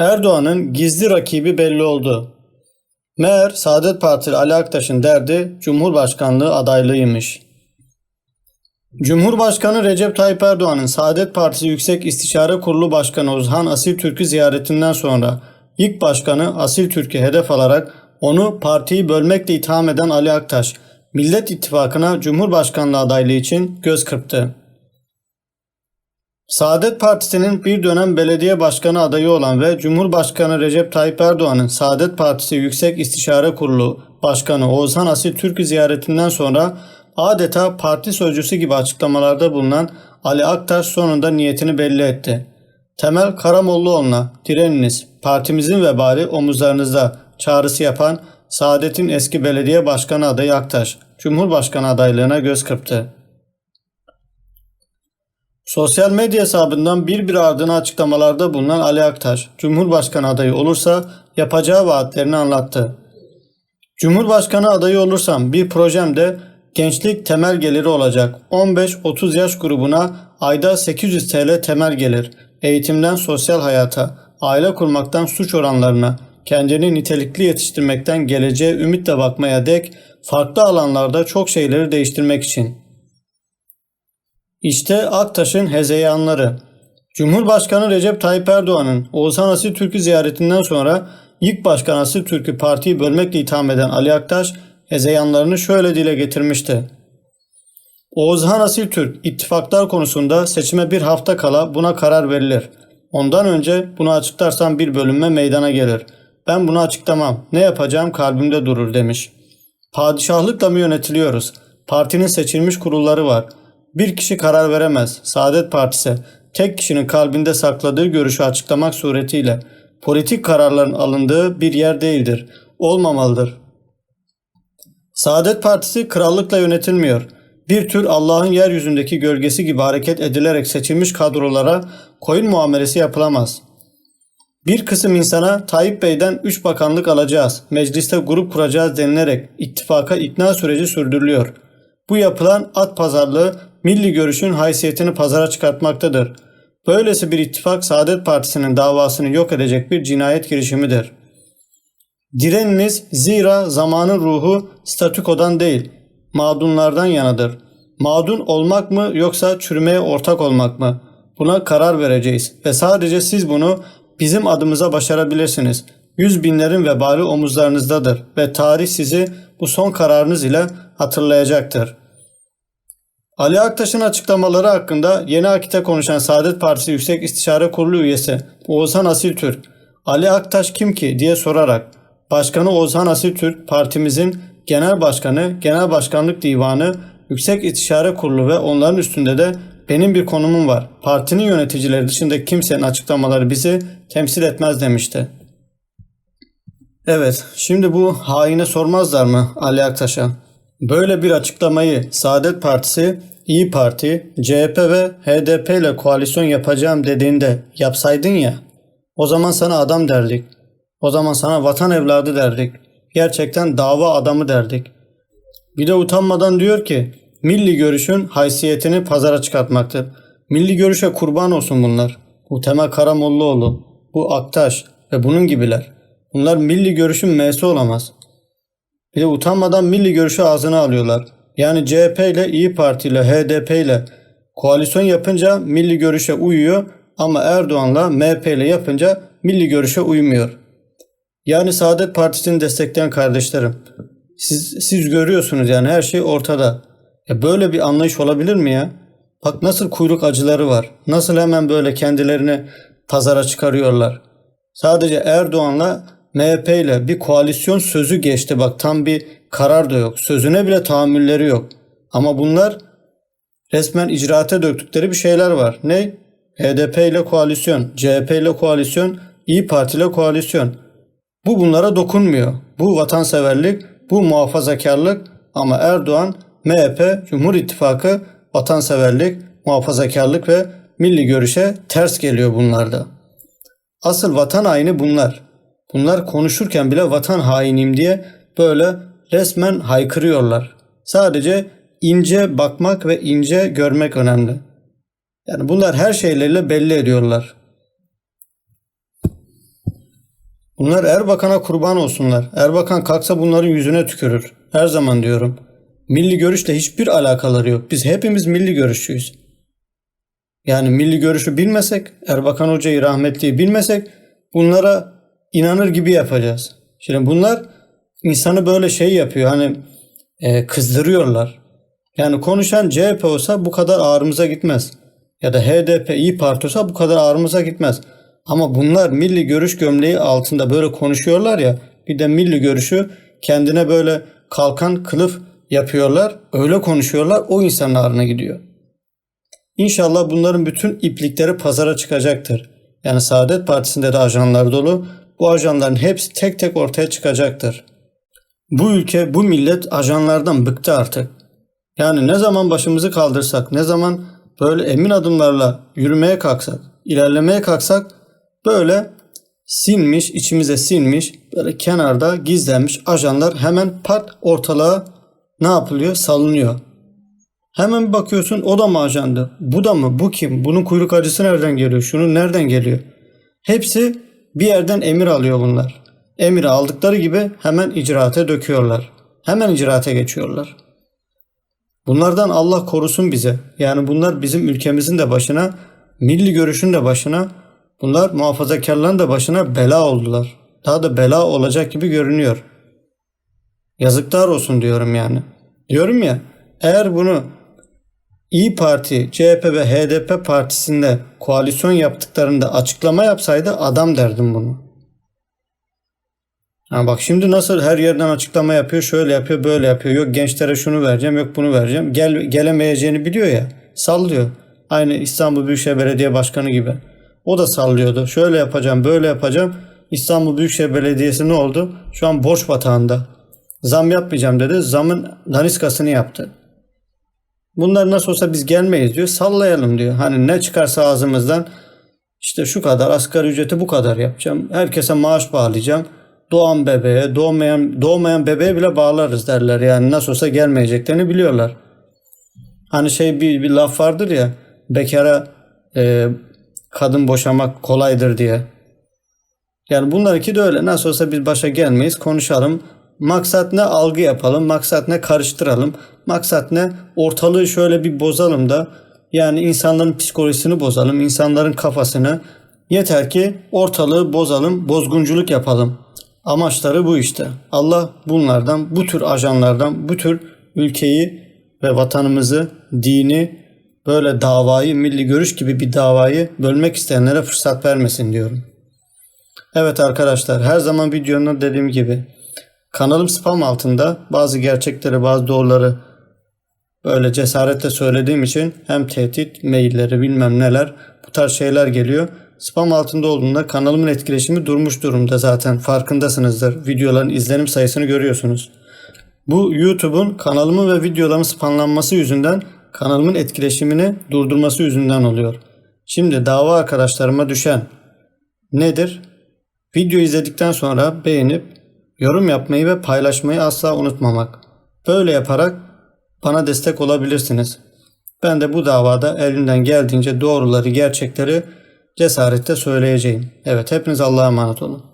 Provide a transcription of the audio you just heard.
Erdoğan'ın gizli rakibi belli oldu. Meğer Saadet Partili Ali Aktaş'ın derdi Cumhurbaşkanlığı adaylığıymış. Cumhurbaşkanı Recep Tayyip Erdoğan'ın Saadet Partisi Yüksek İstişare Kurulu Başkanı Uzhan Asil Türk'ü ziyaretinden sonra ilk başkanı Asil Türk'ü hedef alarak onu partiyi bölmekle itham eden Ali Aktaş, Millet İttifakı'na Cumhurbaşkanlığı adaylığı için göz kırptı. Saadet Partisi'nin bir dönem belediye başkanı adayı olan ve Cumhurbaşkanı Recep Tayyip Erdoğan'ın Saadet Partisi Yüksek İstişare Kurulu Başkanı Oğuzhan Asil Türk'ü ziyaretinden sonra adeta parti sözcüsü gibi açıklamalarda bulunan Ali Aktaş sonunda niyetini belli etti. Temel Karamollaoğlu'na direniniz, partimizin vebali omuzlarınızda çağrısı yapan Saadet'in eski belediye başkanı adayı Aktaş, Cumhurbaşkanı adaylığına göz kırptı. Sosyal medya hesabından bir bir ardına açıklamalarda bulunan Ali Aktaş, Cumhurbaşkanı adayı olursa yapacağı vaatlerini anlattı. Cumhurbaşkanı adayı olursam bir projemde gençlik temel geliri olacak. 15-30 yaş grubuna ayda 800 TL temel gelir. Eğitimden sosyal hayata, aile kurmaktan suç oranlarına, kendini nitelikli yetiştirmekten geleceğe ümitle bakmaya dek farklı alanlarda çok şeyleri değiştirmek için. İşte Aktaş'ın hezeyanları. Cumhurbaşkanı Recep Tayyip Erdoğan'ın Oğuzhan Asil Türk'ü ziyaretinden sonra ilk başkan Asil Türk'ü partiyi bölmekle itham eden Ali Aktaş hezeyanlarını şöyle dile getirmişti. Oğuzhan Asil Türk ittifaklar konusunda seçime bir hafta kala buna karar verilir. Ondan önce bunu açıklarsam bir bölünme meydana gelir. Ben bunu açıklamam. Ne yapacağım kalbimde durur demiş. Padişahlıkla mı yönetiliyoruz? Partinin seçilmiş kurulları var. Bir kişi karar veremez. Saadet Partisi tek kişinin kalbinde sakladığı görüşü açıklamak suretiyle politik kararların alındığı bir yer değildir. Olmamalıdır. Saadet Partisi krallıkla yönetilmiyor. Bir tür Allah'ın yeryüzündeki gölgesi gibi hareket edilerek seçilmiş kadrolara koyun muamelesi yapılamaz. Bir kısım insana Tayyip Bey'den 3 bakanlık alacağız, mecliste grup kuracağız denilerek ittifaka ikna süreci sürdürülüyor. Bu yapılan at pazarlığı milli görüşün haysiyetini pazara çıkartmaktadır. Böylesi bir ittifak Saadet Partisi'nin davasını yok edecek bir cinayet girişimidir. Direniniz zira zamanın ruhu statükodan değil, mağdunlardan yanadır. Mağdun olmak mı yoksa çürümeye ortak olmak mı? Buna karar vereceğiz ve sadece siz bunu bizim adımıza başarabilirsiniz. Yüz binlerin vebali omuzlarınızdadır ve tarih sizi bu son kararınız ile hatırlayacaktır. Ali Aktaş'ın açıklamaları hakkında Yeni Akit'e konuşan Saadet Partisi Yüksek İstişare Kurulu üyesi Oğuzhan Asil Türk, Ali Aktaş kim ki diye sorarak Başkanı Oğuzhan Asil Türk partimizin genel başkanı, genel başkanlık divanı, yüksek istişare kurulu ve onların üstünde de benim bir konumum var. Partinin yöneticileri dışında kimsenin açıklamaları bizi temsil etmez demişti. Evet, şimdi bu haine sormazlar mı Ali Aktaş'a? Böyle bir açıklamayı Saadet Partisi, İyi Parti, CHP ve HDP ile koalisyon yapacağım dediğinde yapsaydın ya, o zaman sana adam derdik. O zaman sana vatan evladı derdik. Gerçekten dava adamı derdik. Bir de utanmadan diyor ki milli görüşün haysiyetini pazara çıkartmaktır. Milli görüşe kurban olsun bunlar. Bu Temel Karamollaoğlu, bu Aktaş ve bunun gibiler. Bunlar milli görüşün M'si olamaz. Bir de utanmadan milli görüşü ağzına alıyorlar. Yani CHP ile İyi Parti ile HDP ile koalisyon yapınca milli görüşe uyuyor ama Erdoğan'la MHP ile yapınca milli görüşe uymuyor. Yani Saadet Partisi'ni destekleyen kardeşlerim. Siz, siz görüyorsunuz yani her şey ortada. Ya böyle bir anlayış olabilir mi ya? Bak nasıl kuyruk acıları var. Nasıl hemen böyle kendilerini pazara çıkarıyorlar. Sadece Erdoğan'la MHP ile bir koalisyon sözü geçti. Bak tam bir karar da yok. Sözüne bile tahammülleri yok. Ama bunlar resmen icraate döktükleri bir şeyler var. Ne? HDP ile koalisyon, CHP ile koalisyon, İyi Parti ile koalisyon. Bu bunlara dokunmuyor. Bu vatanseverlik, bu muhafazakarlık ama Erdoğan, MHP, Cumhur İttifakı vatanseverlik, muhafazakarlık ve milli görüşe ters geliyor bunlarda. Asıl vatan haini bunlar. Bunlar konuşurken bile vatan hainiyim diye böyle resmen haykırıyorlar. Sadece ince bakmak ve ince görmek önemli. Yani bunlar her şeyleriyle belli ediyorlar. Bunlar Erbakan'a kurban olsunlar. Erbakan kalksa bunların yüzüne tükürür. Her zaman diyorum. Milli görüşle hiçbir alakaları yok. Biz hepimiz milli görüşçüyüz. Yani milli görüşü bilmesek, Erbakan Hoca'yı rahmetliyi bilmesek bunlara inanır gibi yapacağız. Şimdi bunlar insanı böyle şey yapıyor hani e, kızdırıyorlar. Yani konuşan CHP olsa bu kadar ağrımıza gitmez. Ya da HDP, İyi Parti olsa bu kadar ağrımıza gitmez. Ama bunlar milli görüş gömleği altında böyle konuşuyorlar ya bir de milli görüşü kendine böyle kalkan kılıf yapıyorlar. Öyle konuşuyorlar o insanın ağrına gidiyor. İnşallah bunların bütün iplikleri pazara çıkacaktır. Yani Saadet Partisi'nde de ajanlar dolu. Bu ajanların hepsi tek tek ortaya çıkacaktır. Bu ülke, bu millet ajanlardan bıktı artık. Yani ne zaman başımızı kaldırsak, ne zaman böyle emin adımlarla yürümeye kalksak, ilerlemeye kalksak böyle sinmiş, içimize sinmiş, böyle kenarda gizlenmiş ajanlar hemen pat ortalığa ne yapılıyor? Salınıyor. Hemen bakıyorsun o da mı ajandı? Bu da mı? Bu kim? Bunun kuyruk acısı nereden geliyor? Şunun nereden geliyor? Hepsi bir yerden emir alıyor bunlar. Emir aldıkları gibi hemen icraate döküyorlar. Hemen icraate geçiyorlar. Bunlardan Allah korusun bize. Yani bunlar bizim ülkemizin de başına, milli görüşün de başına, bunlar muhafazakarların da başına bela oldular. Daha da bela olacak gibi görünüyor. Yazıklar olsun diyorum yani. Diyorum ya eğer bunu İyi Parti, CHP ve HDP partisinde koalisyon yaptıklarında açıklama yapsaydı adam derdim bunu. Ha bak şimdi nasıl her yerden açıklama yapıyor, şöyle yapıyor, böyle yapıyor. Yok gençlere şunu vereceğim, yok bunu vereceğim. Gel gelemeyeceğini biliyor ya. Sallıyor. Aynı İstanbul Büyükşehir Belediye Başkanı gibi. O da sallıyordu. Şöyle yapacağım, böyle yapacağım. İstanbul Büyükşehir Belediyesi ne oldu? Şu an borç batağında. Zam yapmayacağım dedi. Zamın daniskasını yaptı. Bunlar nasıl olsa biz gelmeyiz diyor. Sallayalım diyor. Hani ne çıkarsa ağzımızdan işte şu kadar asgari ücreti bu kadar yapacağım. Herkese maaş bağlayacağım. Doğan bebeğe, doğmayan doğmayan bebeğe bile bağlarız derler. Yani nasıl olsa gelmeyeceklerini biliyorlar. Hani şey bir, bir laf vardır ya bekara e, kadın boşamak kolaydır diye. Yani bunlarınki de öyle. Nasıl olsa biz başa gelmeyiz. Konuşalım. Maksat ne algı yapalım. Maksat ne karıştıralım. Maksat ne ortalığı şöyle bir bozalım da yani insanların psikolojisini bozalım. insanların kafasını. Yeter ki ortalığı bozalım. Bozgunculuk yapalım. Amaçları bu işte. Allah bunlardan, bu tür ajanlardan, bu tür ülkeyi ve vatanımızı, dini, böyle davayı, milli görüş gibi bir davayı bölmek isteyenlere fırsat vermesin diyorum. Evet arkadaşlar her zaman videonun dediğim gibi kanalım spam altında bazı gerçekleri bazı doğruları böyle cesaretle söylediğim için hem tehdit mailleri bilmem neler bu tarz şeyler geliyor. Spam altında olduğunda kanalımın etkileşimi durmuş durumda zaten farkındasınızdır. Videoların izlenim sayısını görüyorsunuz. Bu YouTube'un kanalımın ve videolarımın spamlanması yüzünden kanalımın etkileşimini durdurması yüzünden oluyor. Şimdi dava arkadaşlarıma düşen nedir? Video izledikten sonra beğenip yorum yapmayı ve paylaşmayı asla unutmamak. Böyle yaparak bana destek olabilirsiniz. Ben de bu davada elimden geldiğince doğruları, gerçekleri cesaretle söyleyeceğim. Evet hepiniz Allah'a emanet olun.